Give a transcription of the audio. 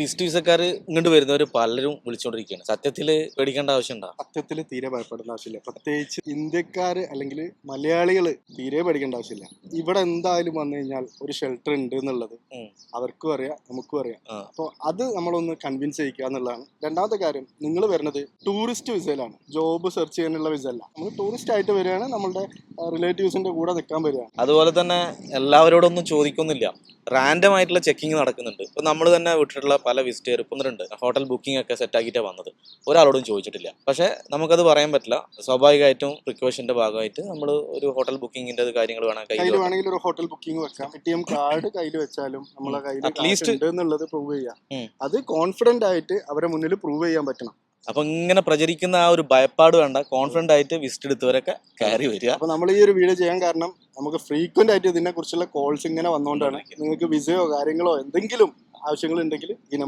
Visit വിസക്കാർ ഇങ്ങോട്ട് വരുന്നവർ പലരും വിളിച്ചുകൊണ്ടിരിക്കുകയാണ് സത്യത്തിൽ പേടിക്കേണ്ട ആവശ്യമുണ്ടോ? സത്യത്തിൽ തീരെ ഭയപ്പെടേണ്ട ആവശ്യമില്ല. പ്രത്യേകിച്ച് ഇന്ത്യക്കാര് അല്ലെങ്കിൽ മലയാളികൾ തീരെ പേടിക്കേണ്ട ആവശ്യമില്ല. ഇവിടെ എന്തായാലും വന്നു കഴിഞ്ഞാൽ ഒരു ഷെൽട്ടർ ഉണ്ട് എന്നുള്ളത് അവർക്കും അറിയാം നമുക്കും അറിയാം. അപ്പോൾ അത് നമ്മളൊന്ന് കൺവിൻസ് ചെയ്യിക്കുക എന്നുള്ളതാണ്. രണ്ടാമത്തെ കാര്യം നിങ്ങൾ വരുന്നത് ടൂറിസ്റ്റ് വിസയിലാണ് ജോബ് സെർച്ച് ചെയ്യാനുള്ള വിസ അല്ല. നമ്മൾ ടൂറിസ്റ്റ് ആയിട്ട് വരികയാണ് നമ്മളുടെ റിലേറ്റീവ്സിന്റെ കൂടെ നിൽക്കാൻ വരികയാണ്. അതുപോലെ തന്നെ എല്ലാവരോടൊന്നും ചോദിക്കുന്നില്ല. റാൻഡം ആയിട്ടുള്ള ചെക്കിങ് നടക്കുന്നുണ്ട്. ഇപ്പൊ നമ്മൾ തന്നെ വിട്ടിട്ടുള്ള പല വിസിറ്റേർ ഉണ്ട്. ഹോട്ടൽ ബുക്കിംഗ് ഒക്കെ സെറ്റ് ആക്കിയിട്ടാണ് വന്നത്. ഒരാളോടും ചോദിച്ചിട്ടില്ല. പക്ഷേ നമുക്കത് പറയാൻ പറ്റില്ല. സ്വാഭാവികമായിട്ടും പ്രിക്കോഷന്റെ ഭാഗമായിട്ട് നമ്മൾ ഒരു ഹോട്ടൽ ബുക്കിങ്ങിന്റെ കാര്യങ്ങൾ വേണം കയ്യിൽ വേണമെങ്കിൽ ഒരു ഹോട്ടൽ ബുക്കിംഗ് വെക്കാം. എ ടി എം കാർഡ് കയ്യിൽ വെച്ചാലും നമ്മളെ കയ്യിൽ അറ്റ്ലീസ്റ്റ് ഉണ്ട് എന്നുള്ളത് പ്രൂവ് ചെയ്യാം. അത് കോൺഫിഡന്റ് ആയിട്ട് അവരെ മുന്നിൽ പ്രൂവ് ചെയ്യാൻ പറ്റണം. അപ്പൊ ഇങ്ങനെ പ്രചരിക്കുന്ന ആ ഒരു ഭയപ്പാട് വേണ്ട. കോൺഫിഡന്റ് ആയിട്ട് വിസിറ്റ് എടുത്തവരൊക്കെ കയറി വരിക. അപ്പൊ നമ്മൾ ഈ ഒരു വീഡിയോ ചെയ്യാൻ കാരണം നമുക്ക് ഫ്രീക്വന്റ് ആയിട്ട് ഇതിനെ കുറിച്ചുള്ള കോൾസ് ഇങ്ങനെ വന്നുകൊണ്ടാണ് നിങ്ങൾക്ക് വിസയോ കാര്യങ്ങളോ എന്തെങ്കിലും ആവശ്യങ്ങൾ ഉണ്ടെങ്കിൽ ഈ